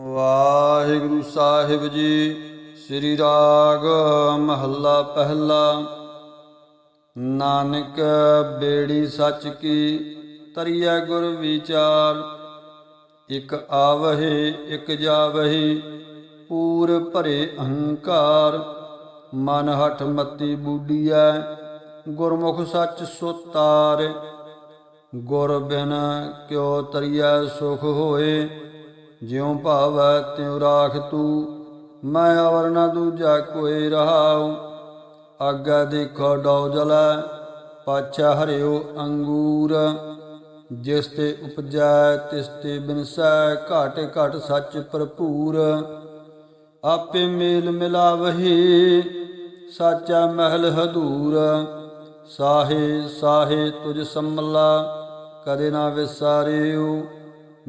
ਵਾਹਿਗੁਰੂ ਸਾਹਿਬ ਜੀ, ਸ੍ਰੀ ਰਾਗ ਮਹੱਲਾ ਪਹਿਲਾ। ਨਾਨਕ ਬੇੜੀ ਸੱਚ ਕੀ ਤਰੀਆ ਗੁਰ ਵਿਚਾਰ। ਇਕ ਆਵਹਿ, ਇਕ ਜਾਵਹਿ, ਪੂਰ ਭਰੇ ਅਹੰਕਾਰ। ਮਨ ਹਠ ਮਤੀ ਬੂਡੀਐ, ਗੁਰਮੁਖ ਸੱਚ ਸੁਤਾਰ। ਗੁਰ ਬਿਨ ਕਿਉ ਤਰੀਆ ਸੁਖ ਹੋਏ ਜਿਉ ਭਾਵੈ ਤਿਉ ਰਾਖ ਤੂ, ਮੈਂ ਅਵਰ ਨ ਦੂਜਾ ਕੋਈ ਰਹਾਉ। ਆਗਾ ਦੇਖੋ ਡਉ ਜਲੈ, ਪਾਛਾ ਹਰਿਓ ਅੰਗੂਰ। ਜਿਸ ਤੇ ਉਪਜੈ, ਤਿਸ ਤੇ ਬਿਨਸੈ, ਘਾਟ ਘਟ ਸੱਚ ਭਰਪੂਰ। ਆਪੇ ਮੇਲ ਮਿਲਾਵਹੀ, ਸਾਚਾ ਮਹਿਲ ਹਦੂਰ। ਸਾਹੇ ਸਾਹੇ ਤੁਝ ਸੰਮਲਾ, ਕਦੇ ਨਾ ਵਿਸਾਰਿਓ।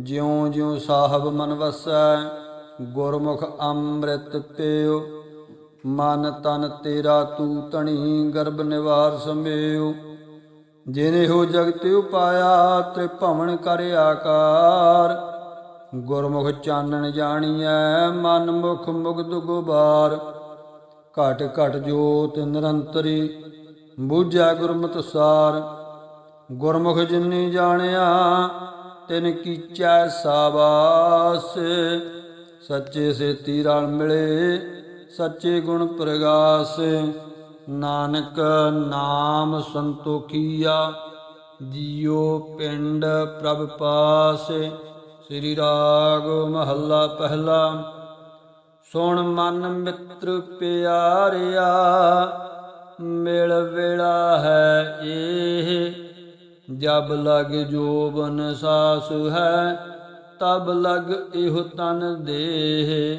ਜਿਉ ਜਿਉ ਸਾਹਿਬ ਮਨ ਵਸੈ, ਗੁਰਮੁਖ ਅੰਮ੍ਰਿਤ ਪਿਓ। ਮਨ ਤਨ ਤੇਰਾ ਤੂ ਤਣੀ ਗਰਭ ਨਿਵਾਰ ਸਮੇਉ ਜਿਨੇ ਹੋ ਜਗਤ ਉਪਾਇਆ, ਤੇ ਭਵਨ ਕਰ ਆਕਾਰ। ਗੁਰਮੁਖ ਚਾਨਣ ਜਾਣੀਐ, ਮਨ ਮੁਖ ਮੁਗਦ ਗੁਬਾਰ। ਘਟ ਘਟ ਜੋਤ ਨਿਰੰਤਰੀ, ਬੂਝੈ ਗੁਰਮਤਿ ਸਾਰ। ਗੁਰਮੁਖ ਜਿਨੀ ਜਾਣਿਆ ਤਿਨ ਕੀਚੈ ਸਾਬਾਸ ਸੱਚੇ ਸੇਤੀ ਰਲ ਮਿਲੇ, ਸੱਚੇ ਗੁਣ ਪ੍ਰਗਾਸ। ਨਾਨਕ ਨਾਮ ਸੰਤੋਖੀਆ, ਜੀਉ ਪਿੰਡ ਪ੍ਰਭ ਪਾਸ। ਸ੍ਰੀ ਰਾਗ ਮਹੱਲਾ ਪਹਿਲਾ, ਸੁਣ ਮਨ ਮਿੱਤਰ ਪਿਆਰਿਆ, ਮਿਲ ਵੇਲਾ ਹੈ ਇਹ। ਜਬ ਲਗ ਜੋਬਨ ਸਾਸ ਹੈ, ਤਬ ਲਗ ਇਹ ਤਨ ਦੇਹ।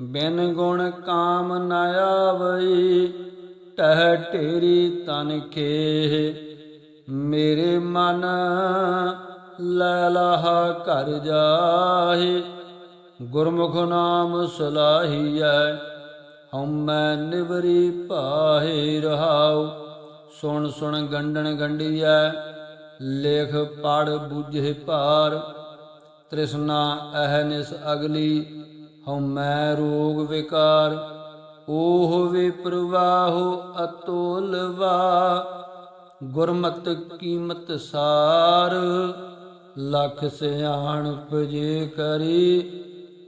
ਬਿਨ ਗੁਣ ਕਾਮ ਨ ਆਵਈ, ਟਹਿ ਢੇਰੀ ਤਨ ਖੇਹ। ਮੇਰੇ ਮਨ ਲੈ ਲਾਹਾ ਕਰ ਜਾਹੇ, ਗੁਰਮੁਖ ਨਾਮ ਸਲਾਹੀਐ ਹਉਮੈ ਨਿਵਰੀ ਪਾਹੇ ਰਹਾਉ। ਸੁਣ ਸੁਣ ਗੰਡਣ ਗੰਡੀਐ ਲੇਖ ਪੜ ਬੁਝੇ ਭਾਰ, ਤ੍ਰਿਸ਼ਨਾ ਅਹਨਿਸ ਅਗਲੀ ਹਉਮੈ ਰੋਗ ਵਿਕਾਰ, ਓਹ ਵੇ ਪ੍ਰਵਾਹੋ ਅਤੋਲਵਾ ਗੁਰਮਤ ਕੀਮਤ ਸਾਰ, ਲਖ ਸਿਆਣ ਪਜੇ ਕਰੀ,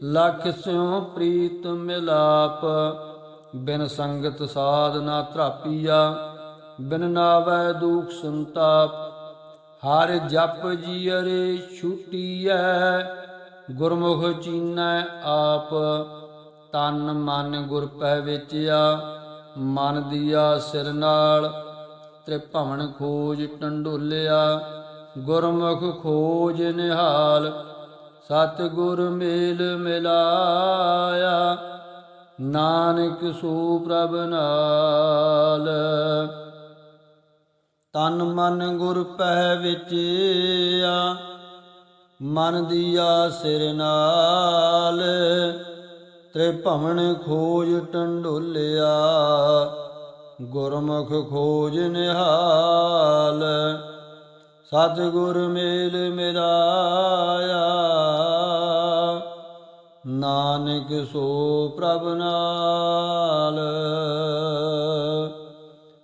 ਲਖ ਸਿਉ ਪ੍ਰੀਤ ਮਿਲਾਪ। ਬਿਨ ਸੰਗਤ ਸਾਧ ਨਾ ਧਰਾਪੀਆ, ਬਿਨ ਨਾਵੈ ਦੁਖ ਸੰਤਾਪ ਹਰ ਜਪ ਜੀਅਰੇ ਛੁਟੀਐ, ਗੁਰਮੁਖ ਚੀਨੈ ਆਪ। ਤਨ ਮਨ ਗੁਰ ਪੈ ਵਿਚਿਆ, ਮਨ ਦੀਆ ਸਿਰ ਨਾਲ ਤ੍ਰਿਭਵਨ ਖੋਜ ਟੰਡੋਲਿਆ। ਗੁਰਮੁਖ ਖੋਜ ਨਿਹਾਲ ਸਤ ਗੁਰ ਮੇਲ ਮਿਲਾਇਆ। ਨਾਨਕ ਸੋ ਪ੍ਰਭ ਨਾਲ ਤਨ ਮਨ ਗੁਰ ਪਹਿ ਵਿਚਿਆ ਮਨ ਦੀਆ ਸਿਰ ਨਾਲ ਤ੍ਰਿਭਵਨ ਖੋਜ ਟੰਡੋਲਿਆ, ਗੁਰਮੁਖ ਖੋਜ ਨਿਹਾਲ, ਸਤਿਗੁਰ ਮੇਲ ਮਿਲਾਇਆ। ਨਾਨਕ ਸੋ ਪ੍ਰਭ ਨਾਲ